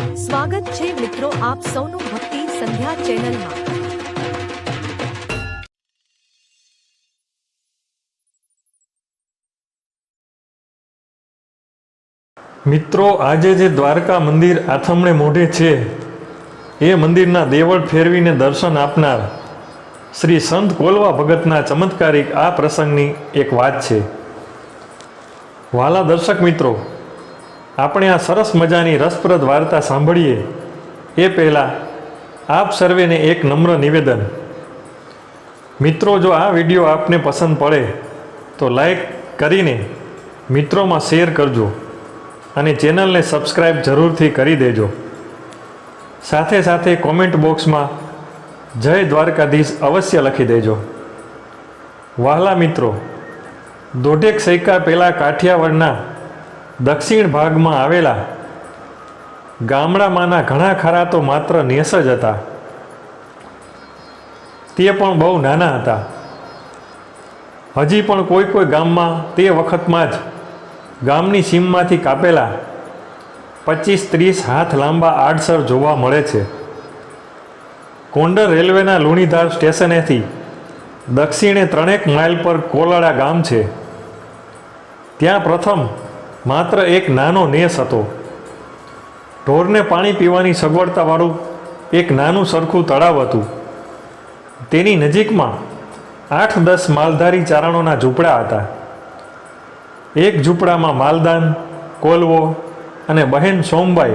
સ્વાગત છે મિત્રો આપ સૌનું ભક્તિ સંધ્યા ચેનલમાં. મિત્રો, આજે જે દ્વારકા મંદિર આથમણે મોઢે છે, એ મંદિરના દેવળ ફેરવીને દર્શન આપનાર શ્રી સંત કોલવા ભગતના ચમત્કારિક આ પ્રસંગની એક વાત છે. વાલા દર્શક મિત્રો આપણે આ સરસ મજાની રસપ્રદ વાર્તા સાંભળીએ. એ પહેલાં આપ સર્વેને એક નમ્ર નિવેદન. મિત્રો, જો આ વીડિયો આપને પસંદ પડે, તો લાઈક કરીને મિત્રોમાં શેર કરજો અને ચેનલને સબસ્ક્રાઈબ જરૂરથી કરી દેજો. સાથે સાથે કોમેન્ટ બોક્સમાં જય દ્વારકાધીશ અવશ્ય લખી દેજો. વહાલા મિત્રો, દોઢેક સૈકા પહેલાં કાઠિયાવાડના દક્ષિણ ભાગમાં આવેલા ગામડામાંના ઘણા ખરા તો માત્ર નેસ જ હતા. તે પણ બહુ નાના હતા. હજી પણ કોઈ કોઈ ગામમાં તે વખતમાં જ ગામની સીમમાંથી કાપેલા પચીસ ત્રીસ હાથ લાંબા આડસર જોવા મળે છે. કોંડર રેલવેના લુણીધાર સ્ટેશનેથી દક્ષિણે ત્રણેક માઇલ પર કોલાડા ગામ છે. ત્યાં પ્રથમ માત્ર એક નાનો નેસ હતો. ઢોરને પાણી પીવાની સગવડતાવાળું એક નાનું સરખું તળાવ હતું. તેની નજીકમાં આઠ દસ માલધારી ચારણોના ઝૂંપડા હતા. એક ઝૂંપડામાં માલદાન, કોલવો અને બહેન સોમબાઈ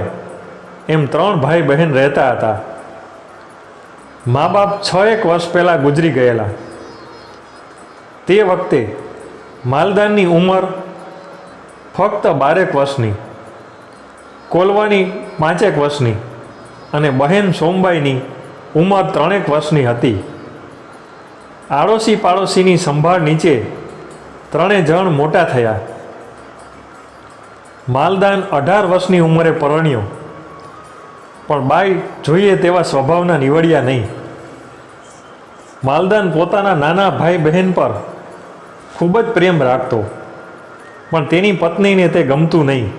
એમ ત્રણ ભાઈ બહેન રહેતા હતા. મા બાપ છ એક વર્ષ પહેલાં ગુજરી ગયેલા. તે વખતે માલદાનની ઉંમર ફક્ત બારેક વર્ષની, કોલવાની પાંચેક વર્ષની અને બહેન સોમબાઈની ઉંમર ત્રણેક વર્ષની હતી. આડોશી પાડોશીની સંભાળ નીચે ત્રણે જણ મોટા થયા. માલદાન અઢાર વર્ષની ઉંમરે પરણ્યો. પણ બાઈ જોઈએ તેવા સ્વભાવના નીવડ્યા નહીં. માલદાન પોતાના નાના ભાઈ બહેન પર ખૂબ જ પ્રેમ રાખતો. પણ તેની પત્નીને તે ગમતું નહીં.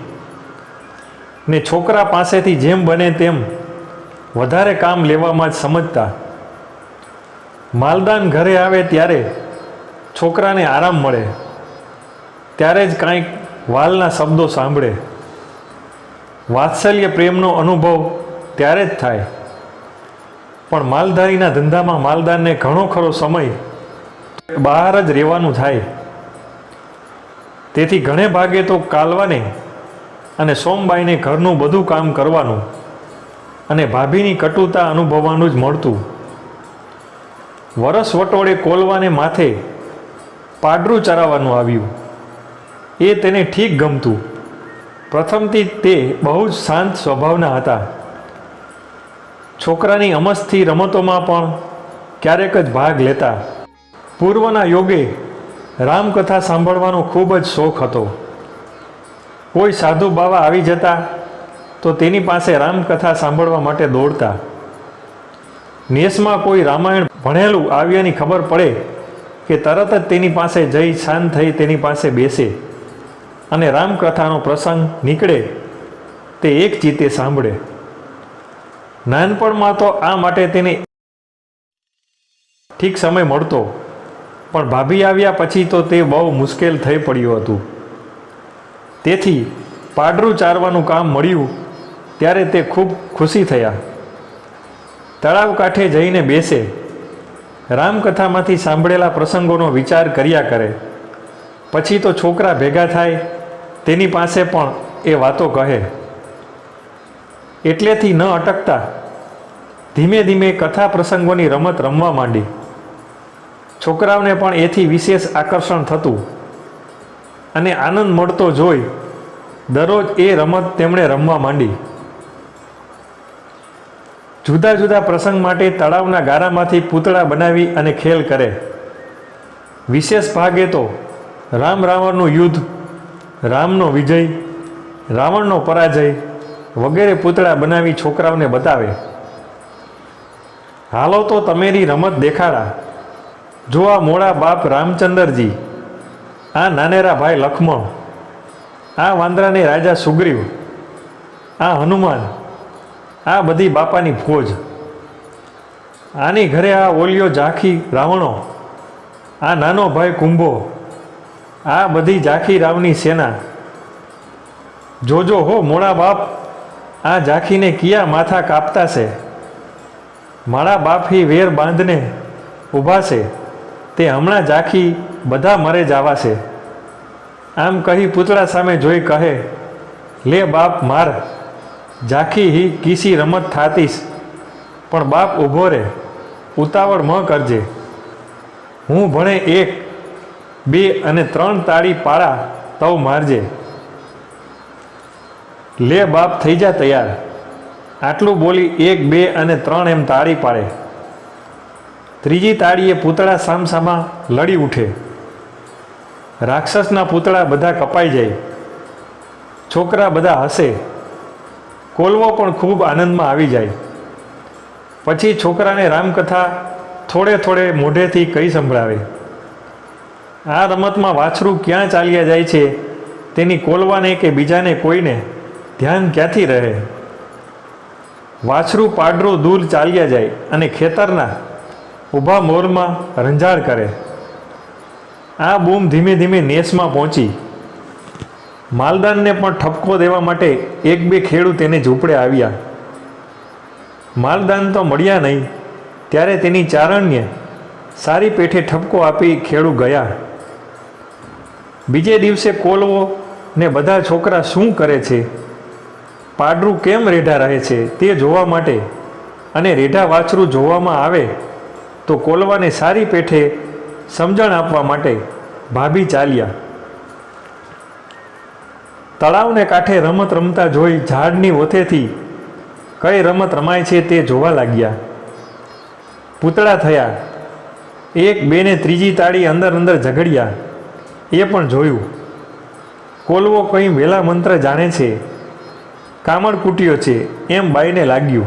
ને છોકરા પાસેથી જેમ બને તેમ વધારે કામ લેવામાં જ સમજતા. માલદાન ઘરે આવે ત્યારે છોકરાને આરામ મળે. ત્યારે જ કાંઈક વાલના શબ્દો સાંભળે. વાત્સલ્ય પ્રેમનો અનુભવ ત્યારે જ થાય. પણ માલધારીના ધંધામાં માલદારને ઘણો ખરો સમય બહાર જ રહેવાનું થાય. તેથી ઘણે ભાગે તો કાલવાને અને સોમબાઈને ઘરનું બધું કામ કરવાનું અને ભાભીની કટુતા અનુભવવાનું જ મળતું. વરસ વટોળે કોલવાને માથે પાડરું ચરાવવાનું આવ્યું. એ તેને ઠીક ગમતું. પ્રથમથી તે બહુ જ શાંત સ્વભાવના હતા. છોકરાની અમસ્થી રમતોમાં પણ ક્યારેક જ ભાગ લેતા. પૂર્વના યોગે રામકથા સાંભળવાનો ખૂબ જ શોખ હતો. કોઈ સાધુ બાવા આવી જતા તો તેની પાસે રામકથા સાંભળવા માટે દોડતા. નેસમાં કોઈ રામાયણ ભણેલું આવ્યાની ખબર પડે કે તરત જ તેની પાસે જઈ શાંત થઈ તેની પાસે બેસે અને રામકથાનો પ્રસંગ નીકળે તે એક ચીતે સાંભળે. નાનપણમાં તો આ માટે તેને ઠીક સમય મળતો. પણ ભાભી આવ્યા પછી તો તે બહુ મુશ્કેલ થઈ પડ્યું હતું. તેથી પાડરું ચારવાનું કામ મળ્યું, ત્યારે તે ખૂબ ખુશી થયા. તળાવ કાંઠે જઈને બેસે. રામકથામાંથી સાંભળેલા પ્રસંગોનો વિચાર કર્યા કરે. પછી તો છોકરા ભેગા થાય, તેની પાસે પણ એ વાતો કહે. એટલેથી ન અટકતા ધીમે ધીમે કથા પ્રસંગોની રમત રમવા માંડી. છોકરાઓને પણ એથી વિશેષ આકર્ષણ થતું. અને આનંદ મળતો જોઈ દરરોજ એ રમત તેમણે રમવા માંડી. જુદા જુદા પ્રસંગ માટે તળાવના ગારામાંથી પૂતળા બનાવી અને ખેલ કરે. વિશેષ ભાગે તો રામ રાવણનું યુદ્ધ, રામનો વિજય, રાવણનો પરાજય વગેરે પૂતળા બનાવી છોકરાઓને બતાવે. હાલો તો તમેરી રમત દેખાડા. જો આ મોડા બાપ રામચંદ્રજી, આ નાનેરા ભાઈ લક્ષ્મણ આ વાંદરાની રાજા સુગ્રીવ, આ હનુમાન, આ બધી બાપાની ફોજ. આની ઘરે આ ઓલિયો ઝાંખી રાવણો, આ નાનો ભાઈ કુંભો, આ બધી ઝાંખી રાવની સેના. જોજો હો મોડા બાપ, આ ઝાંખીને કિયા માથા કાપતા છે મારા બાપી વેર બાંધને ઊભા છે તે હમણાં ઝાંખી બધા મરે જાવા છે. આમ કહી પૂતળા સામે જોઈ કહે, લે બાપ માર, ઝાંખી હી કીસી રમત થાતીશ પણ બાપ ઊભો રે, ઉતાવળ ન કરજે. હું ભણે એક, બે અને ત્રણ તાળી પાળા તવ મારજે. લે બાપ, થઈ જા તૈયાર. આટલું બોલી એક, બે અને ત્રણ એમ તાળી પાડે. ત્રીજી તાળીએ પૂતળા સામસામા લડી ઉઠે. રાક્ષસના પૂતળા બધા કપાઈ જાય. છોકરા બધા હસે. કોલવો પણ ખૂબ આનંદમાં આવી જાય. પછી છોકરાને રામકથા થોડે થોડે મોઢેથી કહી સંભળાવે. આ રમતમાં વાછરું ક્યાં ચાલ્યા જાય છે? તેની કોલવાને કે બીજાને કોઈને ધ્યાન ક્યાંથી રહે? વાછરું પાડરું દૂર ચાલ્યા જાય અને ખેતરના ઊભા મોરમાં રંજાડ કરે. આ બૂમ ધીમે ધીમે નેસમાં પહોંચી. માલદાનને પણ ઠપકો દેવા માટે એક બે ખેડૂત તેને ઝૂંપડે આવ્યા. માલદાન તો મળ્યા નહીં, ત્યારે તેની ચારણ્ય સારી પેઠે ઠપકો આપી ખેડૂ ગયા. બીજે દિવસે કોલવો ને બધા છોકરા શું કરે છે? પાડરું કેમ રેઢા રહે છે તે જોવા માટે અને રેઢા વાછરું જોવામાં આવે? તો કોલવાને સારી પેઠે સમજણ આપવા માટે ભાભી ચાલ્યા. તળાવને કાંઠે રમત રમતા જોઈ ઝાડની ઓથેથી કઈ રમત રમાય છે તે જોવા લાગ્યા. પૂતળા થયા. એક બે ને ત્રીજી તાળી અંદર અંદર ઝઘડ્યા. એ પણ જોયું. કોલવો કંઈ વેલા મંત્ર જાણે છે. કામળ કૂટ્યો છે. એમ બાઈને લાગ્યું.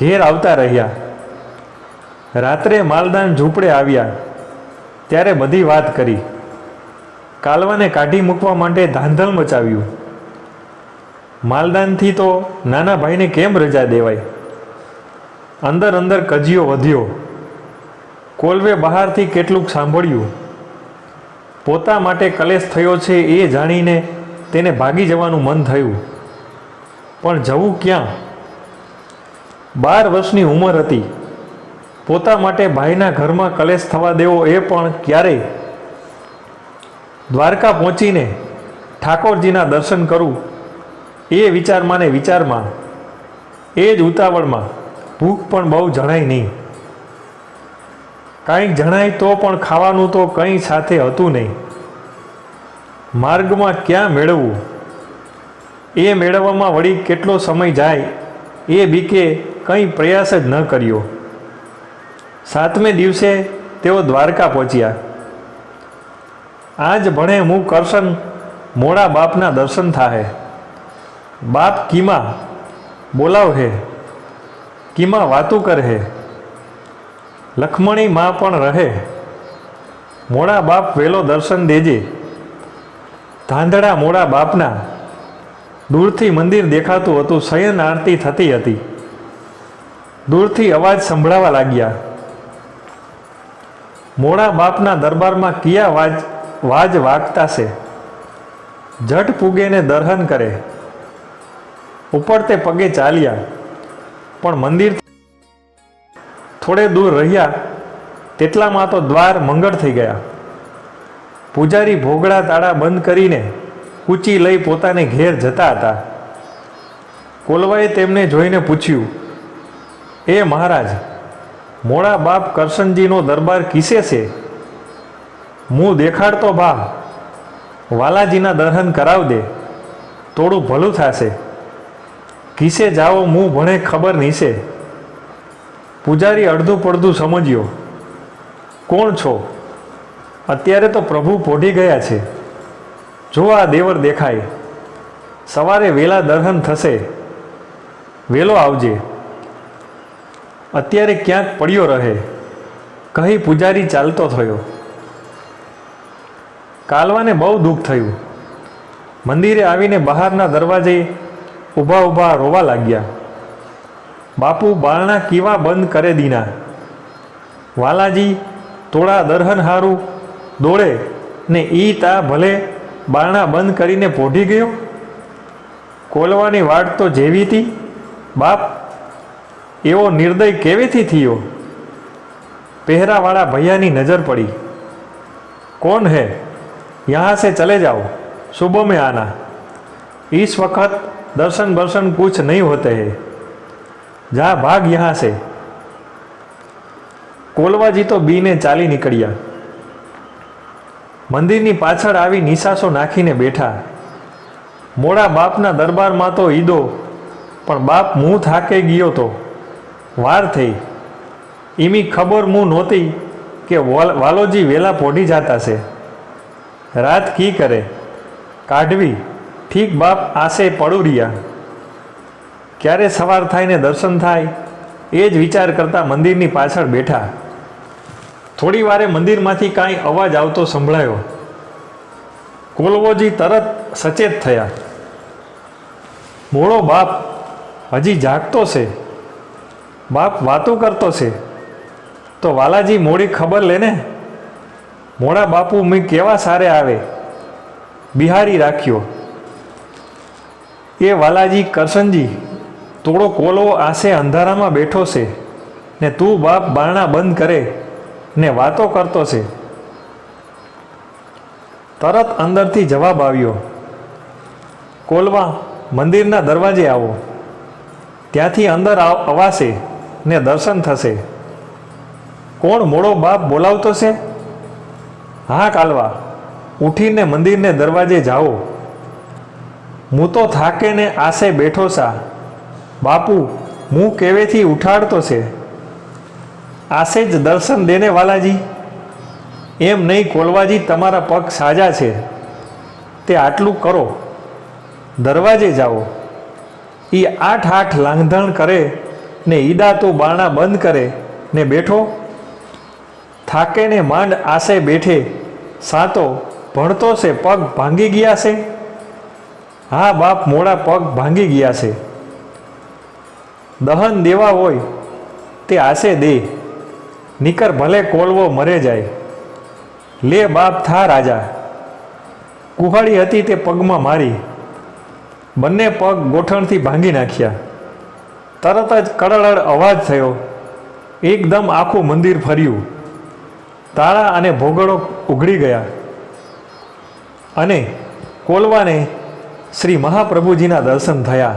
ઘેર આવતા રહ્યા. રાત્રે માલદાન ઝૂંપડે આવ્યા. ત્યારે બધી વાત કરી. કાલવાને કાઢી મૂકવા માટે ધાંધલ મચાવ્યું. માલદાનથી તો નાના ભાઈને કેમ રજા દેવાય? અંદર અંદર કજિયો વધ્યો. કોલવે બહારથી કેટલુંક સાંભળ્યું. પોતા માટે કલેશ થયો છે એ જાણીને તેને ભાગી જવાનું મન થયું. પણ જવું ક્યાં? બાર વર્ષની ઉંમર હતી. પોતા માટે ભાઈના ઘરમાં કલેશ થવા દેવો એ પણ ક્યારેય. દ્વારકા પહોંચીને ઠાકોરજીના દર્શન કરું, એ વિચારમાં ને વિચારમાં. એ જ ઉતાવળમાં ભૂખ પણ બહુ જણાય નહીં. કાંઈક જણાય તો પણ ખાવાનું તો કંઈ સાથે હતું નહીં. માર્ગમાં ક્યાં મેળવવું? એ મેળવવામાં વળી કેટલો સમય જાય? એ બીકે કંઈ પ્રયાસ જ ન કર્યો. સાતમે દિવસે તેઓ દ્વારકા પહોંચ્યા. આજ ભણે હું કરશન મોડા બાપના દર્શન થાહે. બાપ કીમા, બોલાવ હે. કીમા વાતું કર હે. લખમણી પણ રહે. મોડા બાપ વેલો દર્શન દેજે. ધાંધડા મોડા બાપના. દૂરથી મંદિર દેખાતું હતું, શયન આરતી થતી હતી. દૂરથી અવાજ સંભળાવા લાગ્યા. મોડા બાપના દરબારમાં કિયા વાજ વાજ વાગતા છે જટ પૂગેને દર્હન કરે. ઉપર તે પગે ચાલ્યા. પણ મંદિર થોડે દૂર રહ્યા, તેટલામાં તો દ્વાર મંગળ થઈ ગયા. પૂજારી ભોગળા તાળા બંધ કરીને કૂચી લઈ પોતાને ઘેર જતા હતા. કોલવાએ તેમને જોઈને પૂછ્યું, એ મહારાજ મોડા બાપ કરશનજીનો દરબાર કિસે છે? હું દેખાડતો બા વાલાજીના દર્શન કરાવ દે થોડું ભલું થશે. કિસે જાઓ હું ભણે ખબર નીસે પૂજારી અડધું પડધું સમજ્યો. કોણ છો? અત્યારે તો પ્રભુ પોઢી ગયા છે. જો આ દેવર દેખાય. સવારે વેલા દર્શન થશે. વેલો આવજે. અત્યારે ક્યાંક પડ્યો રહે. કહી પૂજારી ચાલતો થયો. કાલવાને બહુ દુઃખ થયું. મંદિરે આવીને બહારના દરવાજે ઊભા ઊભા રોવા લાગ્યા. બાપુ બારણા કીવા બંધ કરે દીના. વાલાજી તોળા દરહન હારું દોડે ને ઈ તા ભલે બારણા બંધ કરીને પોઢી ગયો. કોલવાની વાટ તો જેવી હતી બાપ એવો નિર્દય કેવીથી થયો પહેરાવાળા ભૈયાની નજર પડી कौन है यहाँ से चले जाओ सुबह में आना इस वक्त दर्शन वर्शन कुछ नहीं होते हैं जा भाग यहाँ से કોલવાજી તો બીને ચાલી નીકળ્યા મંદિરની પાછળ આવી નિશાસો નાખીને બેઠા મોડા બાપના દરબારમાં તો ઈદો પણ બાપ મું થાકે ગયો તો વાર થઈ. એમી ખબર મું નહોતી કે વોલ- વાલોજી વેલા પોઢી જાતા છે. રાત કી કરે? કાઢવી. ઠીક બાપ આસે પડું રહ્યા ક્યારે સવાર થાય ને દર્શન થાય? એ જ વિચાર કરતા મંદિરની પાછળ બેઠા. થોડી વારે મંદિરમાંથી કાંઈ અવાજ આવતો સંભળાયો. કોલવોજી તરત સચેત થયા. મોળો બાપ, હજી જાગતો છે. બાપ, વાતો કરતો છે. તો વાલાજી મોડી ખબર લે ને? મોડા બાપુ મેં કેવા સારે આવે? બિહારી રાખ્યો. એ વાલાજી કરશનજી તોડો કોલો આસે અંધારામાં બેઠો છે ને તું બાપ બારણા બંધ કરે ને વાતો કરતો છે. તરત અંદરથી જવાબ આવ્યો, કોલવા, મંદિરના દરવાજે આવો. ત્યાંથી અંદર અવાશે. ને દર્શન થશે. કોણ મોડો બાપ બોલાવતો છે? હા, કાલવા. ઉઠીને મંદિરને દરવાજે જાઓ. હું તો થાકે ને આસે બેઠો સા. બાપુ, હું કેવેથી ઉઠાડતો છે? આસે જ દર્શન દેને વાલાજી. એમ નહીં કોલવાજી તમારા પગ સાજા છે. તે આટલું કરો. દરવાજે જાઓ. એ આઠ આઠ લાંઘધણ કરે ને ઈદા તો બાણા બંધ કરે ને બેઠો. થાકે ને માંડ આસે બેઠે. સાતો ભણતો છે પગ ભાંગી ગયા છે હા બાપ મોડા પગ ભાંગી ગયા છે દહન દેવા હોય તે આસે દે. નીકર ભલે કોલવો મરે જાય. લે બાપ થા રાજા. કુહાડી હતી તે પગમાં મારી. બંને પગ ગોઠણથી ભાંગી નાખ્યા. તરત જ કડળડ અવાજ થયો. એકદમ આખું મંદિર ફર્યું. તાળા અને ભોગળો ઉઘડી ગયા. અને કોલવાને શ્રી મહાપ્રભુજીના દર્શન થયા.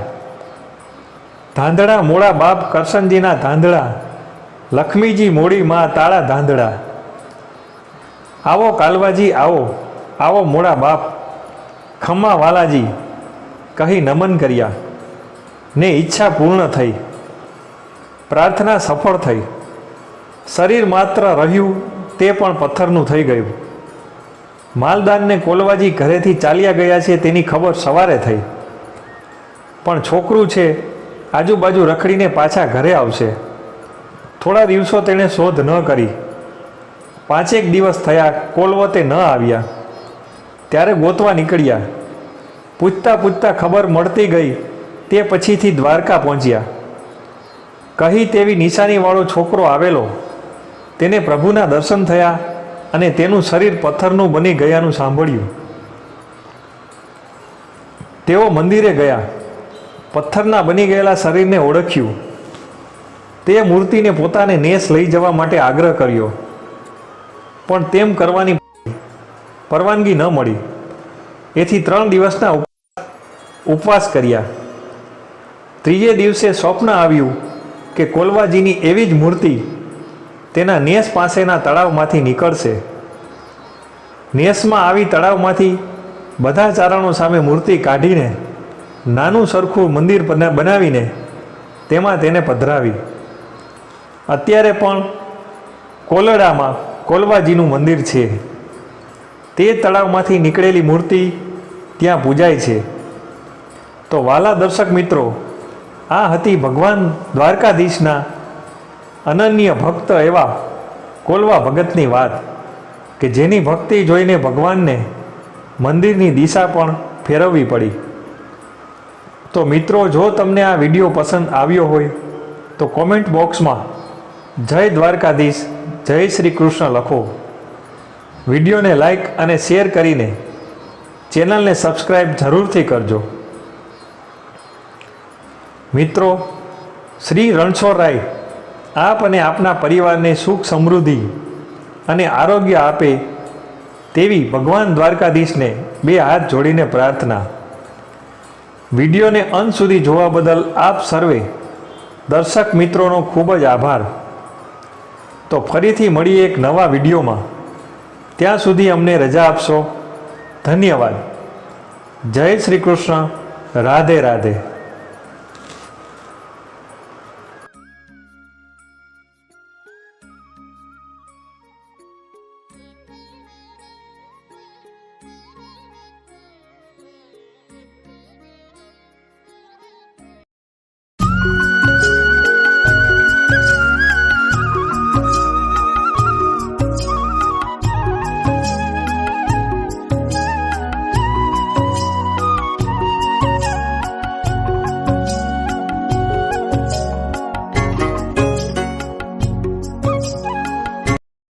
ધાંધળા મોડા બાપ કરશનજીના ધાંધળા, લક્ષ્મીજી મોડી માં તાળા ધાંધળા. આવો કાલવાજી, આવો આવો મોડા બાપ. ખમ્મા વાલાજી, કહી નમન કર્યા. ને ઈચ્છા પૂર્ણ થઈ. પ્રાર્થના સફળ થઈ. શરીર માત્ર રહ્યું તે પણ પથ્થરનું થઈ ગયું. માલદાનને કોલવાજી ઘરેથી ચાલ્યા ગયા છે તેની ખબર સવારે થઈ. પણ છોકરું છે, આજુબાજુ રખડીને પાછા ઘરે આવશે. થોડા દિવસો તેણે શોધ ન કરી. પાંચેક દિવસ થયા કોલવતે ન આવ્યા. ત્યારે ગોતવા નીકળ્યા. પૂછતા પૂછતા ખબર મળતી ગઈ તે પછીથી દ્વારકા પહોંચ્યા. કહી તેવી નિશાનીવાળો છોકરો આવેલો. તેને પ્રભુના દર્શન થયા અને તેનું શરીર પથ્થરનું બની ગયાનું સાંભળ્યું. તેઓ મંદિરે ગયા. પથ્થરના બની ગયેલા શરીરને ઓળખ્યું. તે મૂર્તિને પોતાને નેસ લઈ જવા માટે આગ્રહ કર્યો. પણ તેમ કરવાની પરવાનગી ન મળી. એથી ત્રણ દિવસના ઉપવાસ- કર્યા. ત્રીજે દિવસે સ્વપ્ન આવ્યું કે કોલવાજીની એવી જ મૂર્તિ તેના નેસ પાસેના તળાવમાંથી નીકળશે. નેસમાં આવી તળાવમાંથી બધા ચારણો સામે મૂર્તિ કાઢીને નાનું સરખું મંદિર બના- બનાવીને તેમાં તેને પધરાવી. અત્યારે પણ કોલડામાં કોલવાજીનું મંદિર છે. તે તળાવમાંથી નીકળેલી મૂર્તિ ત્યાં પૂજાય છે. તો વાલા દર્શક મિત્રો આ હતી ભગવાન દ્વારકાધીશના અનન્ય ભક્ત એવા કોલવા ભગતની વાત કે જેની ભક્તિ જોઈને ભગવાનને મંદિરની દિશા પણ ફેરવવી પડી. તો મિત્રો, જો તમને આ વીડિયો પસંદ આવ્યો હોય, તો કોમેન્ટ બોક્સમાં જય દ્વારકાધીશ, જય શ્રી કૃષ્ણ લખો. વિડીયોને લાઈક અને શેર કરીને ચેનલને સબસ્ક્રાઈબ જરૂરથી કરજો. મિત્રો, શ્રી રણછોડરાય આપ અને આપના પરિવારને સુખ સમૃદ્ધિ અને આરોગ્ય આપે તેવી ભગવાન દ્વારકાધીશને બે હાથ જોડીને પ્રાર્થના. વિડીયોને અંત સુધી જોવા બદલ આપ સર્વે દર્શક મિત્રોનો ખૂબ જ આભાર. તો ફરીથી મળીએ એક નવા વિડીયોમાં. ત્યાં સુધી અમને રજા આપશો. ધન્યવાદ. જય શ્રી કૃષ્ણ. રાધે રાધે.